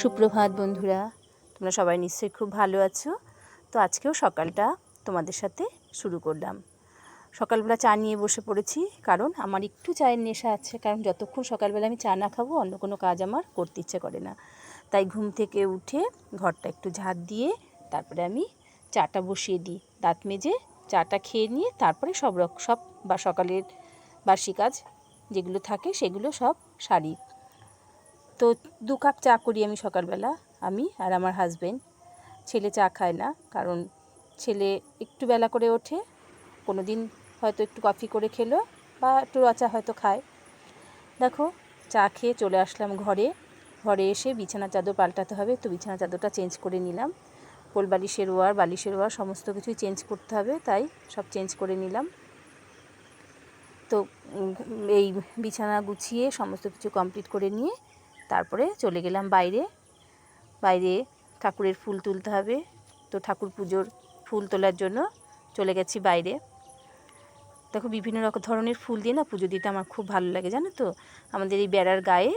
সুপ্রভাত বন্ধুরা, তোমরা সবাই নিশ্চয়ই খুব ভালো আছো। তো আজকেও সকালটা তোমাদের সাথে শুরু করলাম। সকালবেলা চা নিয়ে বসে পড়েছি, কারণ আমার একটু চায়ের নেশা আছে, কারণ যতক্ষণ সকালবেলা আমি চা না খাব, অন্য কোনো কাজ আমার করতে ইচ্ছে করে না। তাই ঘুম থেকে উঠে ঘরটা একটু ঝাঁট দিয়ে তারপরে আমি চাটা বসিয়ে দিই। দাঁত মেজে চাটা খেয়ে নিয়ে তারপরে সব রক, সব বা সকালের বাসি কাজ যেগুলো থাকে সেগুলো সব সারি। তো দু কাপ চা করি আমি সকালবেলা, আমি আর আমার হাজবেন্ড ছেলে চা খায় না, কারণ ছেলে একটু বেলা করে ওঠে কোনো দিন হয়তো একটু কফি করে খেলো বা একটু রচা হয়তো খায়। দেখো, চা খেয়ে চলে আসলাম ঘরে। ঘরে এসে বিছানা চাদর পাল্টাতে হবে, তো বিছানা চাদরটা চেঞ্জ করে নিলাম। কোল বালিশের ওয়ার বালিশের ওয়ার সমস্ত কিছুই চেঞ্জ করতে হবে, তাই সব চেঞ্জ করে নিলাম। তো এই বিছানা গুছিয়ে সমস্ত কিছু কমপ্লিট করে নিয়ে তারপরে চলে গেলাম বাইরে। বাইরে ঠাকুরের ফুল তুলতে হবে। তো ঠাকুর পুজোর ফুল তোলার জন্য চলে গেছি বাইরে। দেখো বিভিন্ন রকম ধরনের ফুল দিয়ে না পুজো দিতে আমার খুব ভালো লাগে, জানো তো? আমাদের এই বেড়ার গায়ে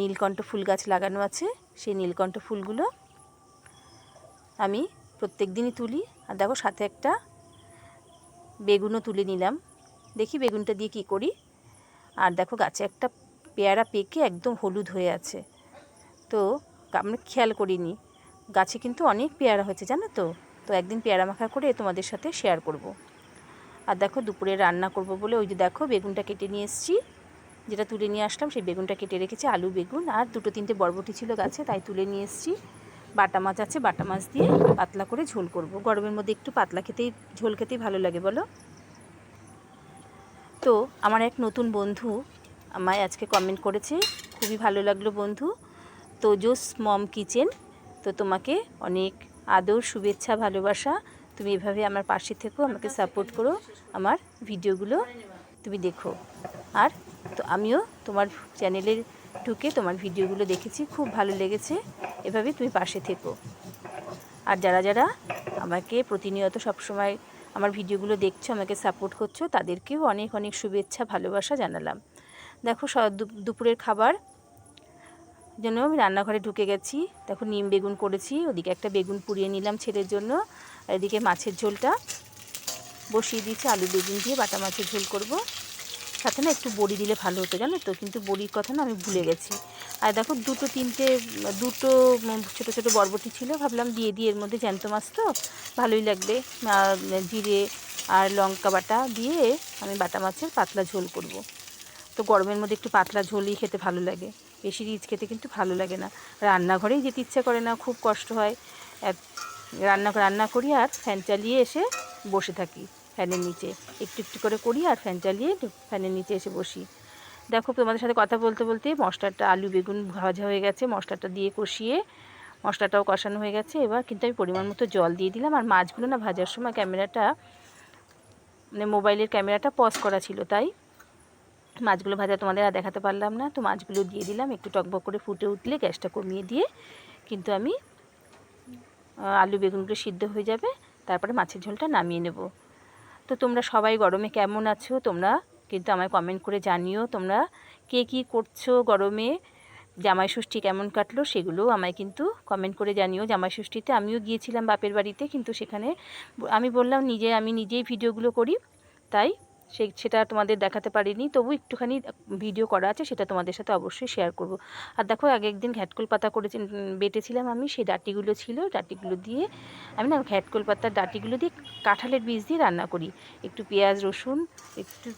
নীলকণ্ঠ ফুল গাছ লাগানো আছে। সেই নীলকণ্ঠ ফুলগুলো আমি প্রত্যেক দিনই তুলি। আর দেখো সাথে একটা বেগুনও তুলে নিলাম। দেখি বেগুনটা দিয়ে কি করি। আর দেখো গাছে একটা পেয়ারা পেকে একদম হলুদ হয়ে আছে। তো আমরা খেয়াল করিনি। গাছে কিন্তু অনেক পেয়ারা হয়েছে, জানো তো? তো একদিন পেয়ারা মাখা করে তোমাদের সাথে শেয়ার করব। আর দেখো দুপুরে রান্না করব বলে ওই যে দেখো বেগুনটা কেটে নিয়ে এসেছি। যেটা তুলে নিয়ে আসলাম সেই বেগুনটা কেটে রেখেছি, আলু, বেগুন আর দুটো তিনটে বরবটি ছিল গাছে, তাই তুলে নিয়ে এসেছি। বাটা মাছ আছে, বাটা মাছ দিয়ে পাতলা করে ঝোল করব। গরমের মধ্যে একটু পাতলা খেতেই, ঝোল খেতেই ভালো লাগে, বলো? তো আমার এক নতুন বন্ধু আমায় আজকে কমেন্ট করেছে। খুবই ভালো লাগল বন্ধু। তো জোস মম কিচেন, তো তোমাকে অনেক আদর, শুভেচ্ছা, ভালোবাসা। তুমি এভাবে আমার পাশে থেকো, আমাকে সাপোর্ট করো আমার ভিডিওগুলো। তুমি দেখো। আর তো আমিও তোমার চ্যানেলে ঢুকে তোমার ভিডিওগুলো দেখেছি, খুব ভালো লেগেছে। এভাবে তুমি পাশে থেকো। আর যারা যারা আমাকে প্রতিনিয়ত সবসময় আমার ভিডিওগুলো দেখছ, আমাকে সাপোর্ট করছ, তাদেরকেও অনেক অনেক শুভেচ্ছা, ভালোবাসা জানালাম। দেখো দুপুরের খাবার। জন্য আমি রান্নাঘরে ঢুকে গেছি। দেখো নিম বেগুন করেছি, ওদিকে একটা বেগুন পুড়িয়ে নিলাম ছেলের জন্য। আর এদিকে মাছের ঝোলটা। বসিয়ে দিয়েছি আলু বেগুন দিয়ে, বাটা মাছের ঝোল করব। সাথে না একটু বড়ি দিলে ভালো হতো, জানো তো? কিন্তু বড়ির কথা না আমি ভুলে গেছি। আর দেখো দুটো তিনটে, দুটো ছোট ছোট বরবটি ছিল। ভাবলাম দিয়ে দিয়ে এর মধ্যে জ্যান্ত মাছ তো। ভালোই লাগবে। জিরে আর লঙ্কা বাটা দিয়ে আমি বাটা মাছের পাতলা ঝোল করব। তো গরমের মধ্যে একটু পাতলা ঝোলই খেতে ভালো লাগে। বেশি রিচ খেতে কিন্তু ভালো লাগে না। রান্নাঘরেই যেতে ইচ্ছা করে না, খুব কষ্ট হয়। এক- রান্না রান্না করি আর ফ্যান চালিয়ে এসে বসে থাকি ফ্যানের নিচে। একটু একটু করে করি আর ফ্যান চালিয়ে ফ্যানের নিচে এসে বসি। দেখো, তোমাদের সাথে কথা বলতে বলতে মশলাটা, আলু, বেগুন ভাজা হয়ে গেছে। মশলাটা দিয়ে কষিয়ে মশলাটাও কষানো হয়ে গেছে। এবার কিন্তু আমি পরিমাণ মতো জল দিয়ে দিলাম। আর মাছগুলো না ভাজার সময় ক্যামেরাটা মানে মোবাইলের ক্যামেরাটা পজ করা ছিল, তাই মাছগুলো ভাজা তোমাদের আর দেখাতে পারলাম না। তো মাছগুলো দিয়ে দিলাম, একটু টকবক করে ফুটে উঠলে গ্যাসটা কমিয়ে দিয়ে কিন্তু আমি আলু বেগুনগুলো সিদ্ধ হয়ে যাবে, তারপরে মাছের ঝোলটা নামিয়ে নেব। তো তোমরা সবাই গরমে কেমন আছো? তোমরা কিন্তু আমায় কমেন্ট করে জানিও, তোমরা কে কী করছ গরমে? জামাই ষষ্ঠী কেমন কাটলো সেগুলোও আমায় কিন্তু কমেন্ট করে জানিও। জামাই ষষ্ঠীতে আমিও গিয়েছিলাম বাপের বাড়িতে, কিন্তু সেখানে আমি বললাম নিজে, আমি নিজেই ভিডিওগুলো করি, তাই সে, সেটা তোমাদের দেখাতে পারিনি। তবু একটুখানি ভিডিও করা আছে, সেটা তোমাদের সাথে অবশ্যই শেয়ার করব। আর দেখো, আগে একদিন ঘ্যাটকোল পাতা করেছি, বেটেছিলাম আমি, সেই ডাটিগুলো ছিল, ডাটিগুলো দিয়ে আমি না ঘ্যাটকোল পাতার ডাটিগুলো দিয়ে কাঁঠালের বীজ দিয়ে রান্না করি। একটু পেঁয়াজ, রসুন, একটু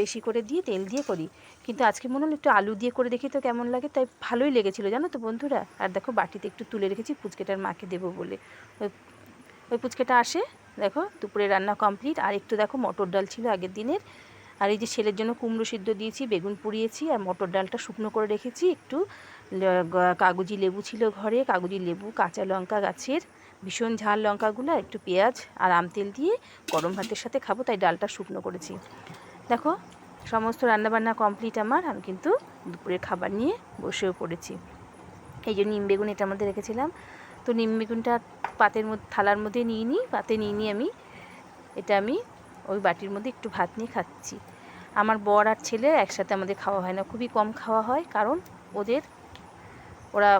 বেশি করে দিয়ে তেল দিয়ে করি। কিন্তু আজকে মনে হলো একটু আলু দিয়ে করে দেখি তো কেমন লাগে, তাই ভালোই লেগেছিলো, জানো তো বন্ধুরা? আর দেখো, বাটিতে একটু তুলে রেখেছি, পুচকেটার মাকে দেবো বলে। ওই ওই পুচকেটা আসে দেখো, দুপুরে রান্না কমপ্লিট আর একটু দেখো, মটর ডাল ছিল আগের দিনের। আর এই যে ছেলের জন্য কুমড়ো সিদ্ধ দিয়েছি, বেগুন পুড়িয়েছি, আর মটর ডালটা শুকনো করে রেখেছি একটু। কাগজি লেবু ছিল ঘরে, কাগজি লেবু, কাঁচা লঙ্কা গাছের, ভীষণ ঝাল লঙ্কাগুলো একটু পেঁয়াজ আর আম তেল দিয়ে গরম ভাতের সাথে খাব, তাই ডালটা শুকনো করেছি। দেখো, সমস্ত রান্নাবান্না কমপ্লিট আমার, আমি কিন্তু দুপুরের খাবার নিয়ে বসেও পড়েছি। এই যে নিম বেগুন এটার মধ্যে রেখেছিলাম। তো নিম বেগুনটা পাতের মধ্যে, থালার মধ্যে নিয়ে নিই, পাতে নিয়ে নিই আমি, এটা আমি ওই বাটির মধ্যে একটু ভাত নিয়ে খাচ্ছি। আমার বর আর ছেলে একসাথে আমাদের খাওয়া হয় না, খুবই কম খাওয়া হয়, কারণ ওদের ওরা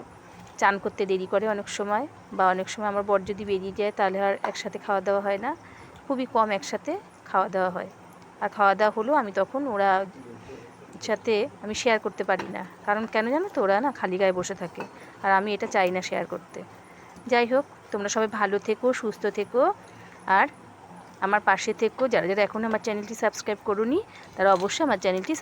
চান করতে দেরি করে অনেক সময়, বা অনেক সময় আমার বর যদি বেরিয়ে যায় তাহলে আর একসাথে খাওয়া দাওয়া হয় না, খুবই কম একসাথে খাওয়া দাওয়া হয়। আর খাওয়া দাওয়া হলো আমি তখন ওরা সাথে আমি শেয়ার করতে পারি না, কারণ কেন জানো তো ওরা না খালি গায়ে বসে থাকে, আর আমি এটা চাই না শেয়ার করতে। যাই হোক, তোমরা সবাই ভালো থেকো, সুস্থ থেকো, আর আমার পাশে থেকো। যারা যারা এখন আমার চ্যানেলটি সাবস্ক্রাইব করুনি, তারা অবশ্যই আমার চ্যানেলটি